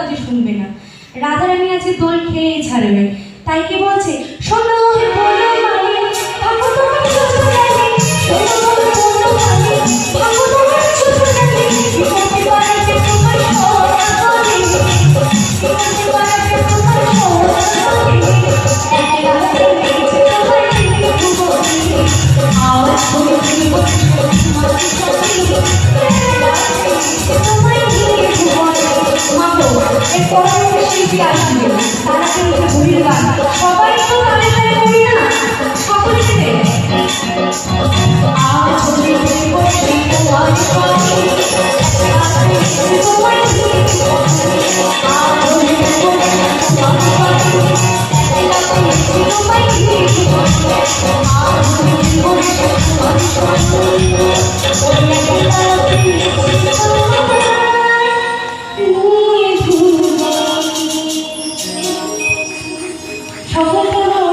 আজ শুনবে না। রাধারানী আছে দোল খেয়ে ছাড়বে। তাই কে বলছে? এরপরে শিল্পী আসবে তারা কিন্তু ঘুরির গান সবাই তো তালে তালে করি না সকলকে দে আজ হইতে বসে 往后退后